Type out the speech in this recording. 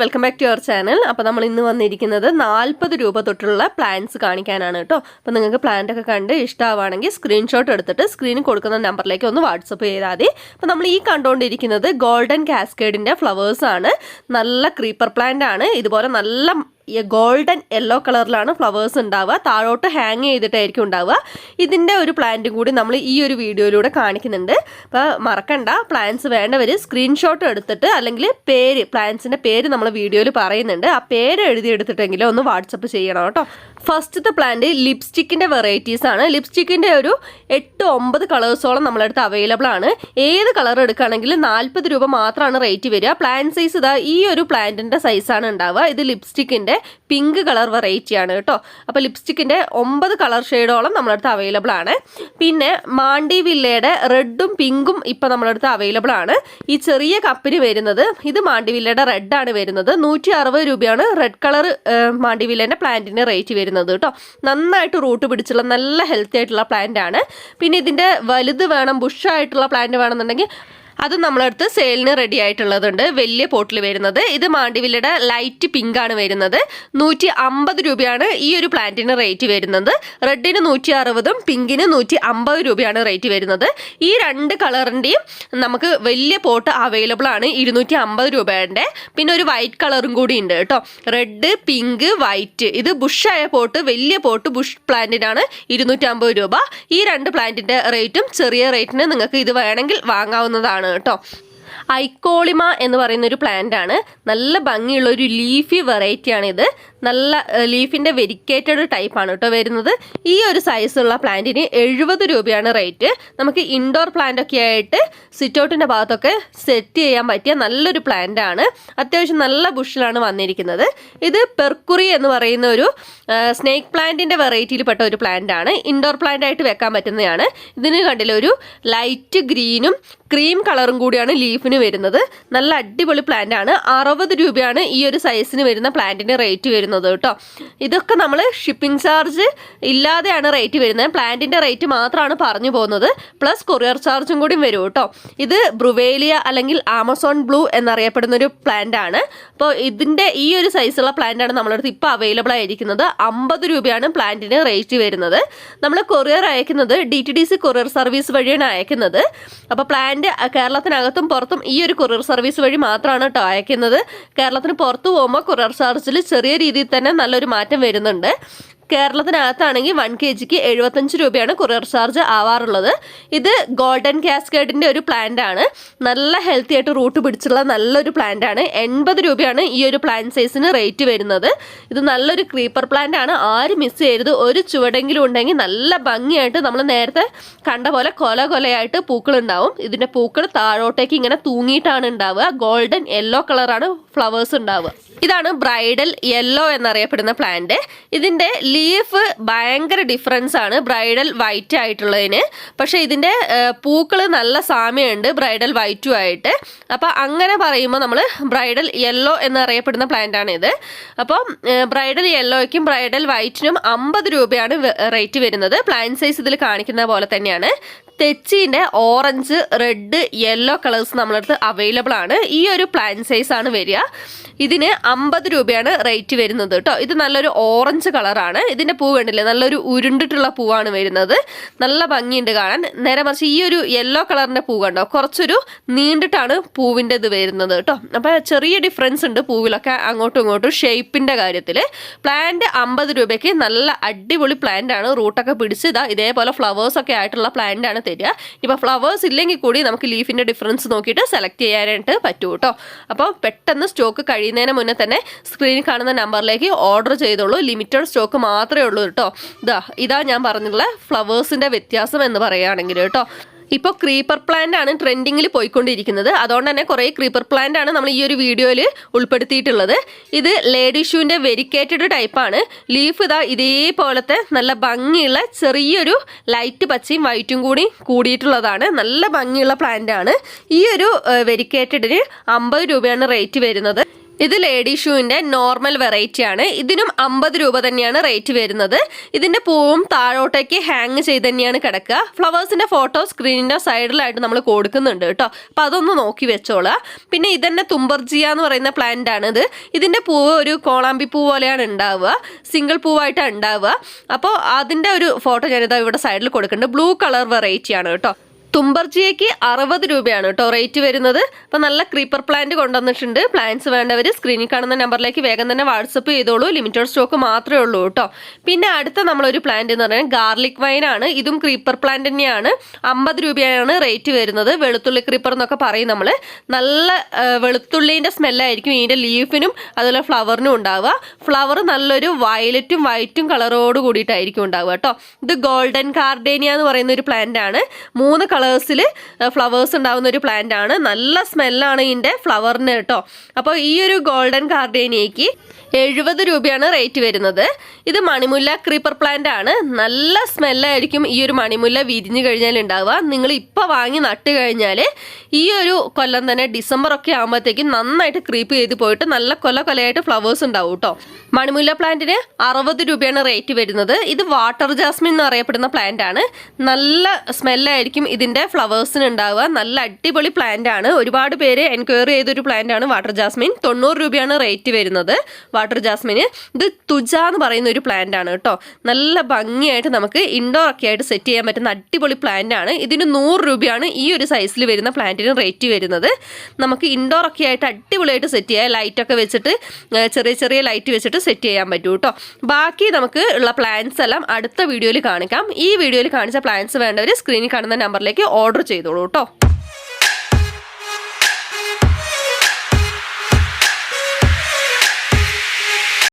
Welcome back to your channel അപ്പോൾ നമ്മൾ ഇന്ന് വന്നിരിക്കുന്നത് നാൽപ്പത് രൂപ തൊട്ടുള്ള പ്ലാൻസ് കാണിക്കാനാണ് കേട്ടോ. അപ്പോൾ നിങ്ങൾക്ക് പ്ലാന്റ് ഒക്കെ കണ്ട് ഇഷ്ടമാവുകയാണെങ്കിൽ സ്ക്രീൻഷോട്ട് എടുത്തിട്ട് സ്ക്രീനിൽ കൊടുക്കുന്ന നമ്പറിലേക്ക് ഒന്ന് വാട്സപ്പ് ചെയ്താൽ മതി. അപ്പോൾ നമ്മൾ ഈ കണ്ടുകൊണ്ടിരിക്കുന്നത് ഗോൾഡൻ കാസ്കേഡിന്റെ ഫ്ലവേഴ്സാണ് നല്ല ക്രീപ്പർ പ്ലാന്റ് ആണ്. ഇതുപോലെ നല്ല ഈ ഗോൾഡൻ യെല്ലോ കളറിലാണ് ഫ്ലവേഴ്സ് ഉണ്ടാവുക. താഴോട്ട് ഹാങ് ചെയ്തിട്ടായിരിക്കും ഉണ്ടാവുക. ഇതിന്റെ ഒരു പ്ലാന്റും കൂടി നമ്മൾ ഈ ഒരു വീഡിയോയിലൂടെ കാണിക്കുന്നുണ്ട്. അപ്പോൾ മറക്കണ്ട പ്ലാന്റ്സ് വേണ്ടവർ സ്ക്രീൻഷോട്ട് എടുത്തിട്ട് അല്ലെങ്കിൽ പേര് പ്ലാന്റ്സിന്റെ പേര് നമ്മൾ വീഡിയോയിൽ പറയുന്നുണ്ട്. ആ പേര് എഴുതി എടുത്തിട്ടെങ്കിലും ഒന്ന് വാട്സപ്പ് ചെയ്യണം കേട്ടോ. ഫസ്റ്റത്തെ പ്ലാന്റ് ലിപ്സ്റ്റിക്കിന്റെ വെറൈറ്റീസ് ആണ്. ലിപ്സ്റ്റിക്കിന്റെ ഒരു എട്ട് ഒമ്പത് കളേഴ്സോളം നമ്മളടുത്ത് അവൈലബിൾ ആണ്. ഏത് കളർ എടുക്കുകയാണെങ്കിലും നാൽപ്പത് രൂപ മാത്രമാണ് റേറ്റ് വരിക. പ്ലാന്റ് സൈസ് ഇതാ ഈ ഒരു പ്ലാന്റിന്റെ സൈസാണ് ഉണ്ടാവുക. ഇത് ലിപ്സ്റ്റിക്കിന്റെ പിങ്ക് കളർ വെറൈറ്റി ആണ് കേട്ടോ. അപ്പോൾ ലിപ്സ്റ്റിക്കിന്റെ ഒമ്പത് കളർ ഷെയ്ഡോളം നമ്മളടുത്ത് അവൈലബിൾ ആണ്. പിന്നെ മാണ്ടി വില്ലയുടെ റെഡും പിങ്കും ഇപ്പം നമ്മളടുത്ത് അവൈലബിൾ ആണ്. ഈ ചെറിയ കപ്പിന് വരുന്നത് ഇത് മാണ്ടി വില്ലയുടെ റെഡ് ആണ് വരുന്നത്. നൂറ്റി അറുപത് രൂപയാണ് റെഡ് കളർ മാണ്ടി വില്ലേന്റെ പ്ലാന്റിന് റേറ്റ് വരുന്നത്. കേട്ടോ. നന്നായിട്ട് റൂട്ട് പിടിച്ചുള്ള നല്ല ഹെൽത്തി ആയിട്ടുള്ള പ്ലാന്റ് ആണ്. പിന്നെ ഇതിന്റെ വലുത് വേണം ബുഷായിട്ടുള്ള പ്ലാന്റ് വേണമെന്നുണ്ടെങ്കിൽ അത് നമ്മളടുത്ത് സെയിലിന് റെഡി ആയിട്ടുള്ളതുണ്ട്. വലിയ പോട്ടിൽ വരുന്നത്. ഇത് മാണ്ടിവില്ലയുടെ ലൈറ്റ് പിങ്ക് ആണ് വരുന്നത്. നൂറ്റി അമ്പത് രൂപയാണ് ഈ ഒരു പ്ലാന്റിന് റേറ്റ് വരുന്നത്. റെഡിന് നൂറ്റി അറുപതും പിങ്കിന് നൂറ്റി അമ്പത് രൂപയാണ് റേറ്റ് വരുന്നത്. ഈ രണ്ട് കളറിന്റെയും നമുക്ക് വലിയ പോട്ട് അവൈലബിൾ ആണ്. ഇരുന്നൂറ്റി അമ്പത് രൂപയുടെ പിന്നെ ഒരു വൈറ്റ് കളറും കൂടി ഉണ്ട് കേട്ടോ. റെഡ് പിങ്ക് വൈറ്റ് ഇത് ബുഷായ പോട്ട് വലിയ പോട്ട് ബുഷ് പ്ലാന്റിനാണ് ഇരുന്നൂറ്റി അമ്പത് രൂപ. ഈ രണ്ട് പ്ലാന്റിന്റെ റേറ്റും ചെറിയ റേറ്റിന് നിങ്ങൾക്ക് ഇത് വേണമെങ്കിൽ വാങ്ങാവുന്നതാണ്. കേട്ടോ. ഐക്കോളിമ എന്ന് പറയുന്ന ഒരു പ്ലാന്റ് ആണ്. നല്ല ഭംഗിയുള്ള ഒരു ലീഫി വെറൈറ്റിയാണ് ഇത്. നല്ല ലീഫിന്റെ വെരിക്കേറ്റഡ് ടൈപ്പാണ് കേട്ടോ വരുന്നത്. ഈ ഒരു സൈസുള്ള പ്ലാന്റിന് എഴുപത് രൂപയാണ് റേറ്റ് നമുക്ക് ഇൻഡോർ പ്ലാന്റ് ഒക്കെ ആയിട്ട് സിറ്റൗട്ടിന്റെ ഭാഗത്തൊക്കെ സെറ്റ് ചെയ്യാൻ പറ്റിയ നല്ലൊരു പ്ലാന്റ് ആണ്. അത്യാവശ്യം നല്ല ബുഷിലാണ് വന്നിരിക്കുന്നത്. ഇത് പെർക്കുറി എന്ന് പറയുന്ന ഒരു സ്നേക്ക് പ്ലാന്റിന്റെ വെറൈറ്റിയിൽ പെട്ട ഒരു പ്ലാന്റ് ആണ്. ഇൻഡോർ പ്ലാന്റ് ആയിട്ട് വെക്കാൻ പറ്റുന്നതാണ്. ഇതിന് കണ്ടില്ല ഒരു ലൈറ്റ് ഗ്രീനും ക്രീം കളറും കൂടിയാണ് ലീഫിന് വരുന്നത്. നല്ല അടിപൊളി പ്ലാന്റ് ആണ്. അറുപത് രൂപയാണ് ഈ ഒരു സൈസിന് വരുന്ന പ്ലാന്റിന്റെ റേറ്റ് വരുന്നത് കേട്ടോ. ഇതൊക്കെ നമ്മൾ ഷിപ്പിംഗ് ചാർജ് ഇല്ലാതെയാണ് റേറ്റ് വരുന്നത്. പ്ലാന്റിന്റെ റേറ്റ് മാത്രമാണ് പറഞ്ഞു പോകുന്നത്. പ്ലസ് കൊറിയർ ചാർജും കൂടി വരും കേട്ടോ. ഇത് ബ്രുവേലിയ അല്ലെങ്കിൽ ആമസോൺ ബ്ലൂ എന്നറിയപ്പെടുന്ന ഒരു പ്ലാന്റ് ആണ്. അപ്പോൾ ഇതിന്റെ ഈ ഒരു സൈസുള്ള പ്ലാന്റ് ആണ് നമ്മളടുത്ത് ഇപ്പോൾ അവൈലബിൾ ആയിരിക്കുന്നത്. അമ്പത് രൂപയാണ് പ്ലാന്റിന് റേറ്റ് വരുന്നത്. നമ്മൾ കൊറിയർ അയക്കുന്നത് D T D C courier service വഴിയാണ് അയക്കുന്നത്. അപ്പോൾ പ്ലാന്റ് കേരളത്തിനകത്തും പുറത്തും ഈ ഒരു കൊറിയർ സർവീസ് വഴി മാത്രമാണ് കേട്ടോ അയക്കുന്നത്. കേരളത്തിന് പുറത്ത് പോകുമ്പോൾ കൊറിയർ ചാർജിൽ ചെറിയ രീതിയിൽ തന്നെ നല്ലൊരു മാറ്റം വരുന്നുണ്ട്. കേരളത്തിനകത്താണെങ്കിൽ വൺ കെ ജിക്ക് എഴുപത്തഞ്ച് രൂപയാണ് കൊറിയർ ചാർജ് ആവാറുള്ളത്. ഇത് ഗോൾഡൻ കാസ്കേഡിന്റെ ഒരു പ്ലാന്റ് ആണ്. നല്ല ഹെൽത്തി ആയിട്ട് റൂട്ട് പിടിച്ചുള്ള നല്ലൊരു പ്ലാന്റ് ആണ്. എൺപത് രൂപയാണ് ഈ ഒരു പ്ലാന്റ് സൈസിന് റേറ്റ് വരുന്നത്. ഇത് നല്ലൊരു ക്രീപ്പർ പ്ലാന്റ് ആണ്. ആരും മിസ് ചെയ്യരുത്. ഒരു ചുവടെങ്കിലും ഉണ്ടെങ്കിൽ നല്ല ഭംഗിയായിട്ട് നമ്മൾ നേരത്തെ കണ്ട പോലെ കൊല കൊലയായിട്ട് പൂക്കൾ ഉണ്ടാവും. ഇതിന്റെ പൂക്കൾ താഴോട്ടേക്ക് ഇങ്ങനെ തൂങ്ങിയിട്ടാണ് ഉണ്ടാവുക. ഗോൾഡൻ യെല്ലോ കളറാണ് ഫ്ലവേഴ്സ് ഉണ്ടാവുക. ഇതാണ് ബ്രൈഡൽ യെല്ലോ എന്നറിയപ്പെടുന്ന പ്ലാന്റ്. ഇതിന്റെ ലീഫ് ഭയങ്കര ഡിഫറൻസ് ആണ്. ബ്രൈഡൽ വൈറ്റ് ആയിട്ടുള്ളതിന്. പക്ഷെ ഇതിന്റെ പൂക്കൾ നല്ല സാമ്യമുണ്ട് ബ്രൈഡൽ വൈറ്റും ആയിട്ട്. അപ്പോൾ അങ്ങനെ പറയുമ്പോൾ നമ്മൾ ബ്രൈഡൽ യെല്ലോ എന്നറിയപ്പെടുന്ന പ്ലാന്റ് ആണ് ഇത്. അപ്പോൾ ബ്രൈഡൽ യെല്ലോയ്ക്കും ബ്രൈഡൽ വൈറ്റിനും അമ്പത് രൂപയാണ് റേറ്റ് വരുന്നത്. പ്ലാന്റ് സൈസ് ഇതിൽ കാണിക്കുന്ന പോലെ തന്നെയാണ്. തെച്ചീന്റെ ഓറഞ്ച് റെഡ് യെല്ലോ കളേഴ്സ് നമ്മളടുത്ത് അവൈലബിൾ ആണ്. ഈ ഒരു പ്ലാൻ സൈസ് ആണ് വരിക. ഇതിന് അമ്പത് രൂപയാണ് റേറ്റ് വരുന്നത് കേട്ടോ. ഇത് നല്ലൊരു ഓറഞ്ച് കളറാണ്. ഇതിന്റെ പൂ കണ്ടില്ലേ? നല്ലൊരു ഉരുണ്ടിട്ടുള്ള പൂവാണ് വരുന്നത്. നല്ല ഭംഗിയുണ്ട് കാണാൻ. നേരെ മറിച്ച് ഈ ഒരു യെല്ലോ കളറിന്റെ പൂ കണ്ടോ? കുറച്ചൊരു നീണ്ടിട്ടാണ് പൂവിന്റെ ഇത് വരുന്നത് കേട്ടോ. അപ്പോൾ ചെറിയ ഡിഫറൻസ് ഉണ്ട് പൂവിലൊക്കെ അങ്ങോട്ടും ഇങ്ങോട്ടും ഷേപ്പിന്റെ കാര്യത്തിൽ. പ്ലാന്റ് അമ്പത് രൂപയ്ക്ക് നല്ല അടിപൊളി പ്ലാന്റ് ആണ്. റൂട്ടൊക്കെ പിടിച്ച് ഇതാ ഇതേപോലെ ഫ്ലവേഴ്സൊക്കെ ആയിട്ടുള്ള പ്ലാന്റ് ആണ് തരിക ഇപ്പോൾ ഫ്ലവേഴ്സ് ഇല്ലെങ്കിൽ കൂടി നമുക്ക് ലീഫിന്റെ ഡിഫറൻസ് നോക്കിയിട്ട് സെലക്ട് ചെയ്യാനായിട്ട് പറ്റും കേട്ടോ അപ്പോൾ പെട്ടെന്ന് സ്റ്റോക്ക് കഴിയുന്നതിന് മുന്നേ തന്നെ സ്ക്രീനിൽ കാണുന്ന നമ്പറിലേക്ക് ഓർഡർ ചെയ്തോളൂ. ലിമിറ്റഡ് സ്റ്റോക്ക് മാത്രമേ ഉള്ളൂ കേട്ടോ ഇതാ ഇതാ ഞാൻ പറഞ്ഞിട്ടുള്ള ഫ്ലവേഴ്സിന്റെ വ്യത്യാസം എന്ന് പറയുകയാണെങ്കിൽ കേട്ടോ ഇപ്പോൾ ക്രീപ്പർ പ്ലാന്റ് ആണ് ട്രെൻഡിങ്ങിൽ പോയിക്കൊണ്ടിരിക്കുന്നത്. അതുകൊണ്ട് തന്നെ കുറേ ക്രീപ്പർ പ്ലാന്റ് ആണ് നമ്മൾ ഈ ഒരു വീഡിയോയിൽ ഉൾപ്പെടുത്തിയിട്ടുള്ളത്. ഇത് ലേഡി ഷൂവിന്റെ വെരിക്കേറ്റഡ് ടൈപ്പാണ് ലീഫ് ഇതാ ഇതേപോലത്തെ നല്ല ഭംഗിയുള്ള ചെറിയൊരു ലൈറ്റ് പച്ചയും വൈറ്റും കൂടി കൂടിയിട്ടുള്ളതാണ്. നല്ല ഭംഗിയുള്ള പ്ലാന്റ് ആണ്. ഈ ഒരു വെരിക്കേറ്റഡിന് അമ്പത് രൂപയാണ് റേറ്റ് വരുന്നത്. ഇത് ലേഡി ഷൂവിന്റെ നോർമൽ വെറൈറ്റി ആണ് ഇതിനും അമ്പത് രൂപ തന്നെയാണ് റേറ്റ് വരുന്നത്. ഇതിന്റെ പൂവും താഴോട്ടേക്ക് ഹാങ് ചെയ്ത് തന്നെയാണ് കിടക്കുക. ഫ്ലവേഴ്സിന്റെ ഫോട്ടോ സ്ക്രീനിന്റെ സൈഡിലായിട്ട് നമ്മൾ കൊടുക്കുന്നുണ്ട് കേട്ടോ. അപ്പോൾ അതൊന്ന് നോക്കി വെച്ചോളുക പിന്നെ ഇതന്നെ തുമ്പർജിയ എന്ന് പറയുന്ന പ്ലാന്റ് ആണ് ഇത്. ഇതിന്റെ പൂവ് ഒരു കോളാമ്പി പൂ പോലെയാണ് ഉണ്ടാവുക. സിംഗിൾ പൂവായിട്ടാണ് ഉണ്ടാവുക. അപ്പോൾ അതിന്റെ ഒരു ഫോട്ടോ ഞാനിതാ ഇവിടെ സൈഡിൽ കൊടുക്കുന്നുണ്ട്. ബ്ലൂ കളർ വെറൈറ്റിയാണ് കേട്ടോ. തുമ്പർജിയയ്ക്ക് അറുപത് രൂപയാണ് കേട്ടോ റേറ്റ് വരുന്നത്. അപ്പം നല്ല ക്രീപ്പർ പ്ലാന്റ് കൊണ്ടുവന്നിട്ടുണ്ട്. പ്ലാന്റ്സ് വേണ്ടവർ സ്ക്രീനിൽ കാണുന്ന നമ്പറിലേക്ക് വേഗം തന്നെ വാട്സപ്പ് ചെയ്തോളൂ. ലിമിറ്റഡ് സ്റ്റോക്ക് മാത്രമേ ഉള്ളൂ കേട്ടോ. പിന്നെ അടുത്ത നമ്മളൊരു പ്ലാന്റ് എന്ന് പറയുന്നത് ഗാർലിക് വൈൻ ആണ്. ഇതും ക്രീപ്പർ പ്ലാന്റ് തന്നെയാണ്. അമ്പത് രൂപയാണ് റേറ്റ് വരുന്നത്. വെളുത്തുള്ളി ക്രീപ്പർ എന്നൊക്കെ പറയും നമ്മൾ നല്ല വെളുത്തുള്ളീന്റെ സ്മെല്ലായിരിക്കും ഇതിന്റെ ലീഫിനും അതുപോലെ ഫ്ലവറിനും ഉണ്ടാവുക. ഫ്ലവർ നല്ലൊരു വയലറ്റും വൈറ്റും കളറോട് കൂടിയിട്ടായിരിക്കും ഉണ്ടാവുക കേട്ടോ. ഇത് ഗോൾഡൻ കാർഡേനിയ എന്ന് പറയുന്ന ഒരു പ്ലാന്റ് ആണ്. മൂന്ന് കളേഴ്സിൽ ഫ്ലവേഴ്സ് ഉണ്ടാകുന്ന ഒരു പ്ലാന്റ് ആണ്. നല്ല സ്മെല്ലാണ് ഇതിന്റെ ഫ്ലവറിന് കേട്ടോ. അപ്പോൾ ഈ ഒരു ഗോൾഡൻ കാർഡേനിയയ്ക്ക് എഴുപത് രൂപയാണ് റേറ്റ് വരുന്നത്. ഇത് മണിമുല്ല ക്രീപ്പർ പ്ലാന്റ് ആണ്. നല്ല സ്മെല്ലായിരിക്കും ഈ ഒരു മണിമുല്ല വിരിഞ്ഞു കഴിഞ്ഞാൽ ഉണ്ടാവുക. നിങ്ങൾ ഇപ്പോൾ വാങ്ങി നട്ട് കഴിഞ്ഞാൽ ഈ ഒരു കൊല്ലം തന്നെ ഡിസംബർ ഒക്കെ ആകുമ്പോഴത്തേക്കും നന്നായിട്ട് ക്രീപ്പ് ചെയ്ത് പോയിട്ട് നല്ല കൊല കൊലയായിട്ട് ഫ്ലവേഴ്സ് ഉണ്ടാവും കേട്ടോ. മണിമുല്ല പ്ലാന്റിന് അറുപത് രൂപയാണ് റേറ്റ് വരുന്നത്. ഇത് വാട്ടർ ജാസ്മിൻ എന്ന് അറിയപ്പെടുന്ന പ്ലാന്റ് ആണ്. നല്ല സ്മെല്ലായിരിക്കും ഇതിന്റെ ഫ്ലവേഴ്സിന് ഉണ്ടാവുക. നല്ല അടിപൊളി പ്ലാന്റ് ആണ്. ഒരുപാട് പേര് എൻക്വയറി ചെയ്തൊരു പ്ലാന്റ് ആണ് വാട്ടർ ജാസ്മിൻ. തൊണ്ണൂറ് രൂപയാണ് റേറ്റ് വരുന്നത് വാട്ടർ ജാസ്മിന്. ഇത് തുജ എന്ന് പറയുന്ന ഒരു പ്ലാന്റ് ആണ് കേട്ടോ. നല്ല ഭംഗിയായിട്ട് നമുക്ക് ഇൻഡോർ ഒക്കെ ആയിട്ട് സെറ്റ് ചെയ്യാൻ പറ്റുന്ന അടിപൊളി പ്ലാന്റ് ആണ്. ഇതിന് നൂറ് രൂപയാണ് ഈ ഒരു സൈസിൽ വരുന്ന പ്ലാന്റിന് റേറ്റ് വരുന്നത്. നമുക്ക് ഇൻഡോർ ഒക്കെ ആയിട്ട് അടിപൊളിയായിട്ട് സെറ്റ് ചെയ്യാം. ലൈറ്റൊക്കെ വെച്ചിട്ട് ചെറിയ ചെറിയ ലൈറ്റ് വെച്ചിട്ട് സെറ്റ് ചെയ്യാൻ പറ്റും കേട്ടോ. ബാക്കി നമുക്ക് ഉള്ള പ്ലാൻസ് എല്ലാം അടുത്ത വീഡിയോയിൽ കാണിക്കാം. ഈ വീഡിയോയിൽ കാണിച്ച പ്ലാൻസ് വേണ്ടവർ സ്ക്രീനിൽ കാണുന്ന നമ്പറിലേക്ക് ഓർഡർ ചെയ്തോളൂ കേട്ടോ